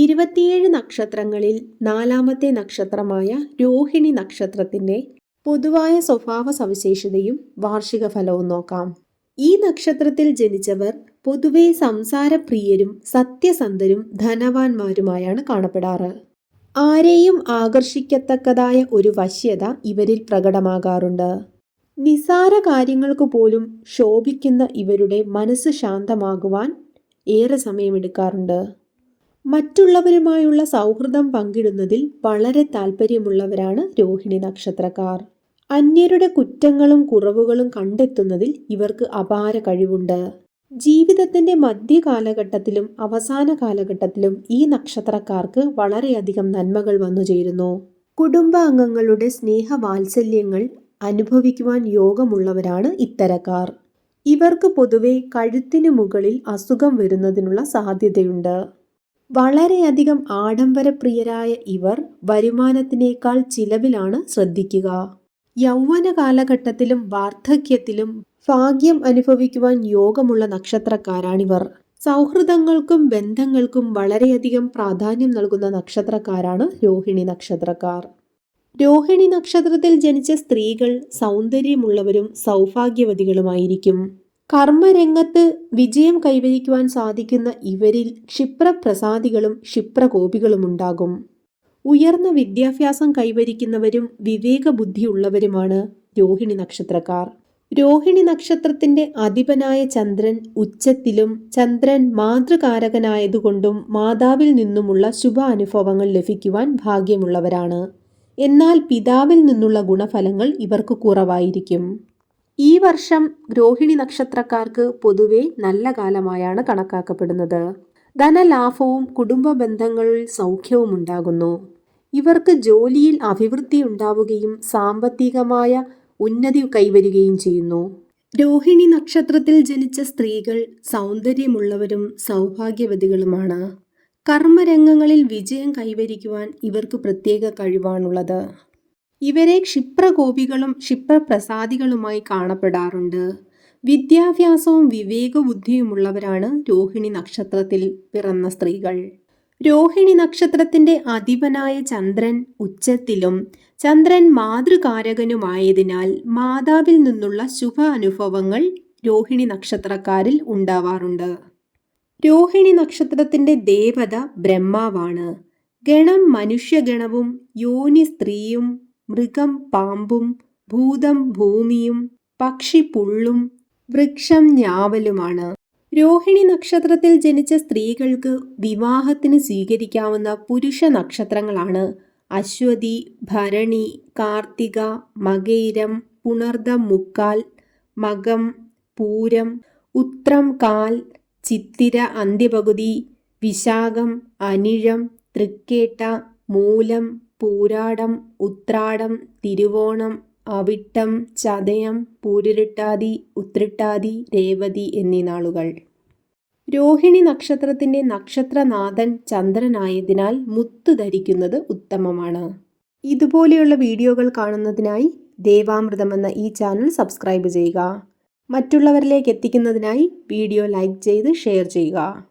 ഇരുപത്തിയേഴ് നക്ഷത്രങ്ങളിൽ നാലാമത്തെ നക്ഷത്രമായ രോഹിണി നക്ഷത്രത്തിന്റെ പൊതുവായ സ്വഭാവ സവിശേഷതയും വാർഷിക ഫലവും നോക്കാം. ഈ നക്ഷത്രത്തിൽ ജനിച്ചവർ പൊതുവെ സംസാരപ്രിയരും സത്യസന്ധരും ധനവാന്മാരുമായാണ് കാണപ്പെടാറ്. ആരെയും ആകർഷിക്കത്തക്കതായ ഒരു വശ്യത ഇവരിൽ പ്രകടമാകാറുണ്ട്. നിസാര കാര്യങ്ങൾക്ക് പോലും ശോഭിക്കുന്ന ഇവരുടെ മനസ്സ് ശാന്തമാകുവാൻ ഏറെ സമയമെടുക്കാറുണ്ട്. മറ്റുള്ളവരുമായുള്ള സൗഹൃദം പങ്കിടുന്നതിൽ വളരെ താല്പര്യമുള്ളവരാണ് രോഹിണി നക്ഷത്രക്കാർ. അന്യരുടെ കുറ്റങ്ങളും കുറവുകളും കണ്ടെത്തുന്നതിൽ ഇവർക്ക് അപാര കഴിവുണ്ട്. ജീവിതത്തിന്റെ മധ്യകാലഘട്ടത്തിലും അവസാന കാലഘട്ടത്തിലും ഈ നക്ഷത്രക്കാർക്ക് വളരെയധികം നന്മകൾ വന്നു ചേരുന്നു. കുടുംബാംഗങ്ങളുടെ സ്നേഹവാത്സല്യങ്ങൾ അനുഭവിക്കുവാൻ യോഗമുള്ളവരാണ് ഇത്തരക്കാർ. ഇവർക്ക് പൊതുവെ കഴുത്തിന് മുകളിൽ അസുഖം വരുന്നതിനുള്ള സാധ്യതയുണ്ട്. വളരെയധികം ആഡംബരപ്രിയരായ ഇവർ വരുമാനത്തിനേക്കാൾ ചിലവിലാണ് ശ്രദ്ധിക്കുക. യൗവന കാലഘട്ടത്തിലും വാർദ്ധക്യത്തിലും ഭാഗ്യം അനുഭവിക്കുവാൻ യോഗമുള്ള നക്ഷത്രക്കാരാണിവർ. സൗഹൃദങ്ങൾക്കും ബന്ധങ്ങൾക്കും വളരെയധികം പ്രാധാന്യം നൽകുന്ന നക്ഷത്രക്കാരാണ് രോഹിണി നക്ഷത്രക്കാർ. രോഹിണി നക്ഷത്രത്തിൽ ജനിച്ച സ്ത്രീകൾ സൗന്ദര്യമുള്ളവരും സൗഭാഗ്യവതികളുമായിരിക്കും. കർമ്മരംഗത്ത് വിജയം കൈവരിക്കുവാൻ സാധിക്കുന്ന ഇവരിൽ ക്ഷിപ്രപ്രസാദികളും ക്ഷിപ്രകോപികളും ഉണ്ടാകും ഉയർന്ന വിദ്യാഭ്യാസം കൈവരിക്കുന്നവരും വിവേക വിവേകബുദ്ധിയുള്ളവരുമാണ് രോഹിണി നക്ഷത്രക്കാർ. രോഹിണി നക്ഷത്രത്തിന്റെ അധിപനായ ചന്ദ്രൻ ഉച്ചത്തിലും ചന്ദ്രൻ മാതൃകാരകനായതുകൊണ്ടും മാതാവിൽ നിന്നുമുള്ള ശുഭ അനുഭവങ്ങൾ ലഭിക്കുവാൻ ഭാഗ്യമുള്ളവരാണ്. എന്നാൽ പിതാവിൽ നിന്നുള്ള ഗുണഫലങ്ങൾ ഇവർക്ക് കുറവായിരിക്കും. ഈ വർഷം ഗ്രോഹിണി നക്ഷത്രക്കാർക്ക് പൊതുവെ നല്ല കാലമായാണ് കണക്കാക്കപ്പെടുന്നത്. ധനലാഭവും കുടുംബ ബന്ധങ്ങളിൽ സൗഖ്യവും ഉണ്ടാകുന്നു. ഇവർക്ക് ജോലിയിൽ അഭിവൃദ്ധി ഉണ്ടാവുകയും സാമ്പത്തികമായ ഉന്നതി കൈവരികയും ചെയ്യുന്നു. രോഹിണി നക്ഷത്രത്തിൽ ജനിച്ച സ്ത്രീകൾ സൗന്ദര്യമുള്ളവരും സൗഭാഗ്യവതികളുമാണ്. കർമ്മരംഗങ്ങളിൽ വിജയം കൈവരിക്കുവാൻ ഇവർക്ക് പ്രത്യേക കഴിവാണുള്ളത്. ഇവരെ ക്ഷിപ്രകോപികളും ക്ഷിപ്രപ്രസാദികളുമായി കാണപ്പെടാറുണ്ട്. വിദ്യാഭ്യാസവും വിവേകബുദ്ധിയുമുള്ളവരാണ് രോഹിണി നക്ഷത്രത്തിൽ പിറന്ന സ്ത്രീകൾ. രോഹിണി നക്ഷത്രത്തിന്റെ അധിപനായ ചന്ദ്രൻ ഉച്ചത്തിലും ചന്ദ്രൻ മാതൃകാരകനുമായതിനാൽ മാതാവിൽ നിന്നുള്ള ശുഭ അനുഭവങ്ങൾ രോഹിണി നക്ഷത്രക്കാരിൽ ഉണ്ടാവാറുണ്ട്. രോഹിണി നക്ഷത്രത്തിന്റെ ദേവത ബ്രഹ്മാവാണ്. ഗണം മനുഷ്യഗണവും യോനി സ്ത്രീയും മൃഗം പാമ്പും ഭൂതം ഭൂമിയും പക്ഷി പുള്ളും വൃക്ഷം ഞാവലുമാണ്. രോഹിണി നക്ഷത്രത്തിൽ ജനിച്ച സ്ത്രീകൾക്ക് വിവാഹത്തിന് സ്വീകരിക്കാവുന്ന പുരുഷ നക്ഷത്രങ്ങളാണ് അശ്വതി ഭരണി കാർത്തിക മകയിരം പുണർദ മുക്കാൽ മകം പൂരം ഉത്രം കാൽ ചിത്തിര അന്ത്യപകുതി വിശാഖം അനിഴം തൃക്കേട്ട മൂലം പൂരാടം ഉത്രാടം തിരുവോണം അവിട്ടം ചതയം പൂരിരുട്ടാതി ഉത്രിട്ടാതി രേവതി എന്നീ നാളുകൾ. രോഹിണി നക്ഷത്രത്തിന്റെ നക്ഷത്രനാഥൻ ചന്ദ്രനായതിനാൽ മുത്തു ധരിക്കുന്നത് ഉത്തമമാണ്. ഇതുപോലെയുള്ള വീഡിയോകൾ കാണുന്നതിനായി ദേവാമൃതം എന്ന ഈ ചാനൽ സബ്സ്ക്രൈബ് ചെയ്യുക. മറ്റുള്ളവരിലേക്ക് എത്തിക്കുന്നതിനായി വീഡിയോ ലൈക്ക് ചെയ്ത് ഷെയർ ചെയ്യുക.